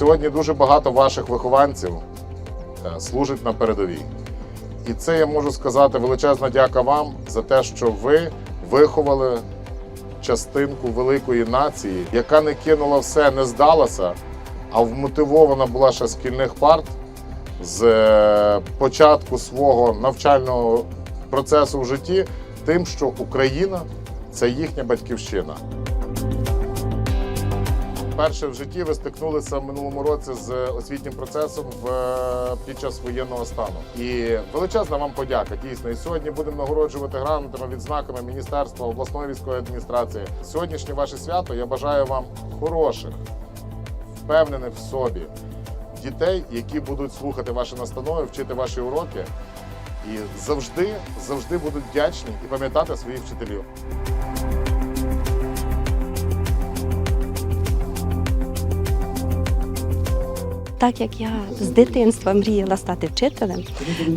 сьогодні дуже багато ваших вихованців е, служить на передовій. І це я можу сказати величезна дяка вам за те, що ви виховали частинку великої нації, яка не кинула все, не здалася, а вмотивована була ще шкільних парт з е, початку свого навчального процесу в житті, тим, що Україна це їхня батьківщина. Перше в житті ви стикнулися в минулому році з освітнім процесом в, під час воєнного стану. І величезна вам подяка. Дійсно, і сьогодні будемо нагороджувати грамотами, відзнаками міністерства, обласної військової адміністрації. Сьогоднішнє ваше свято я бажаю вам хороших, впевнених в собі дітей, які будуть слухати ваші настанови, вчити ваші уроки. І завжди, завжди будуть вдячні і пам'ятати своїх вчителів. Так як я з дитинства мріяла стати вчителем,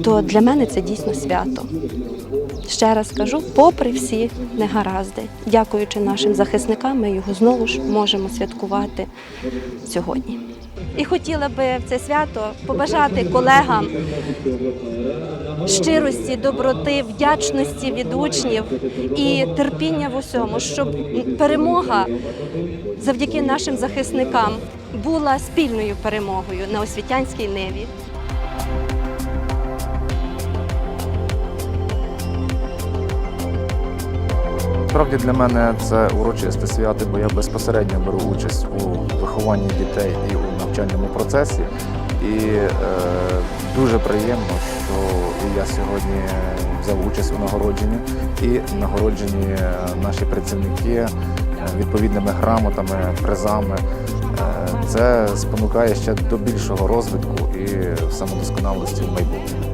то для мене це дійсно свято. Ще раз кажу, попри всі негаразди, дякуючи нашим захисникам, ми його знову ж можемо святкувати сьогодні. І хотіла би в це свято побажати колегам щирості, доброти, вдячності від учнів і терпіння в усьому, щоб перемога завдяки нашим захисникам була спільною перемогою на освітянській ниві. Справді для мене це урочисте свято, бо я безпосередньо беру участь у вихованні дітей і у навчальному процесі. І е, дуже приємно, що я сьогодні взяв участь у нагородженні і нагороджені е, наші працівники відповідними грамотами, призами. Е, Це спонукає ще до більшого розвитку і самодосконалості в майбутньому.